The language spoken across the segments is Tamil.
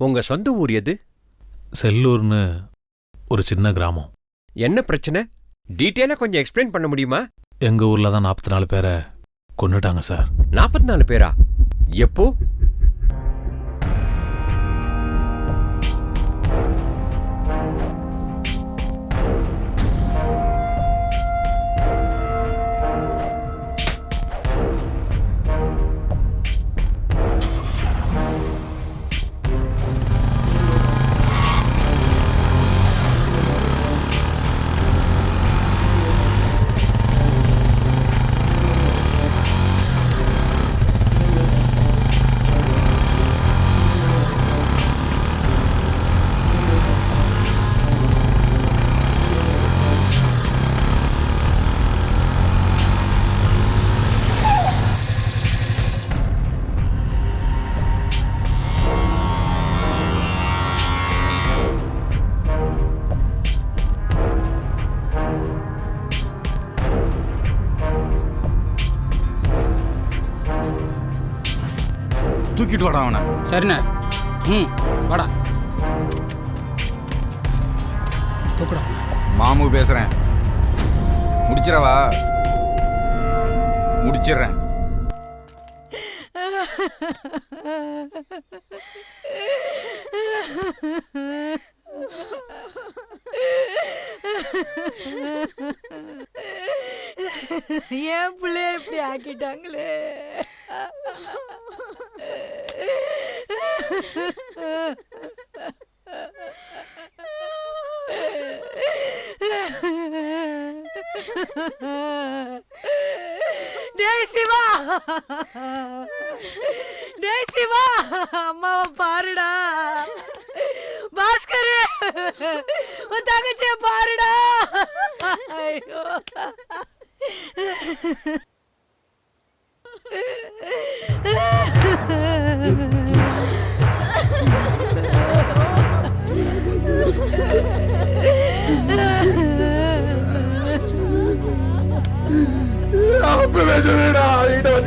உங்க சொந்த ஊர் எது? செல்லூர்னு ஒரு சின்ன கிராமம். என்ன பிரச்சனை? டீட்டெயிலா கொஞ்சம் எக்ஸ்பிளைன் பண்ண முடியுமா? எங்க ஊர்ல தான் நாற்பத்தி நாலு பேரை கொன்னுட்டாங்க சார். நாற்பத்தி நாலு பேரா? எப்போ? தூக்கிட்டு வாடா அவனை. சரிண்ணே. ம் வாடா. தூக்குடா மாமு பேசுறேன். முடிச்சிடவா? முடிச்சிடுறேன். என் பிள்ளைய இப்படி ஆக்கிட்டாங்களே? டேய் சிவா! டேய் சிவா! அம்மாவை பாருடா. பாஸ்கர் உன் தங்கச்சிய பாருடா. ஐயோ.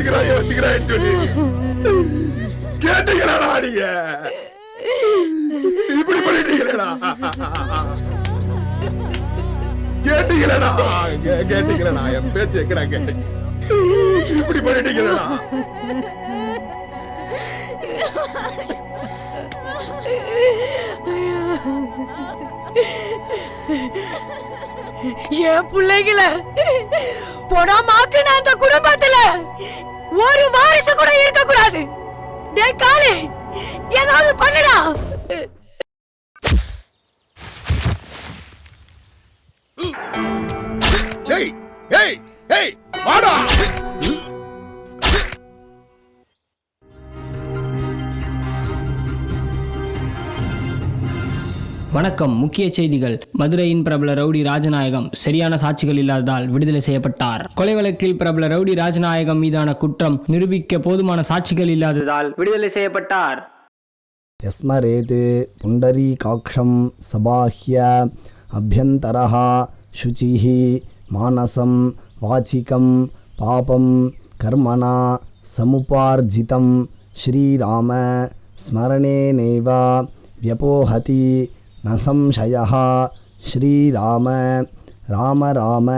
அவன்கிட்ட வச்சுக்கிறான் வச்சுக்கிறான் சொல்லி கேட்டீங்களாடா நீங்க? இப்படி பண்ணிட்டீங்களா கேட்டீங்களா கேட்டீங்களா என் பேச்சு எங்கடா கேட்டீங்க? இப்படி பண்ணிட்டீங்களா என் பிள்ளைகள பொடாமாக்குன அந்த குடும்பத்துல ஒரு வாரிசு கூட இருக்க கூடாது டேய் காளி ஏதாவது பண்ணுடா. ஏய் ஏய் ஏய் வாடா. வணக்கம் முக்கிய செய்திகள் மதுரையின் பிரபல ரவுடி ராஜநாயகம் சரியான சாட்சிகள் இல்லாததால் விடுதலை செய்யப்பட்டார் கொலை வழக்கில் பிரபல ரவுடி ராஜநாயகம் மீதான குற்றம் நிரூபிக்க போதுமான சாட்சிகள் இல்லாததால் விடுதலை செய்யப்பட்டார் यस्मरेत् पुण्डरीकाक्षं सबाह्य अभ्यन्तरः शुचिः मानसं वाचिकं पापं कर्मणा समुपार्जितं श्रीराम स्मरणेनैव व्यपोहति நம்சய ஸ்ரீராம ராம ராம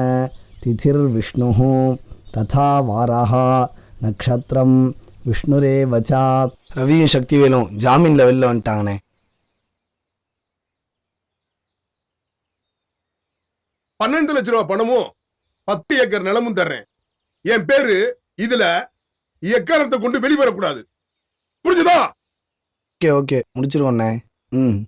திதிர்விஷ்ணு ததா வாரஹா நக்ஷத்திரம் விஷ்ணுரே வச்சா ரவியும் சக்திவேலும் ஜாமீனில் வெளில வந்துட்டாங்கண்ணே. பன்னெண்டு லட்ச ரூபா பணமும் பத்து ஏக்கர் நிலமும் தர்றேன். என் பேரு இதுல எக்காரத்தை கொண்டு வெளிவரக்கூடாது. புரிஞ்சுதா? Okay okay. முடிச்சிருவோண்ணே. ம்.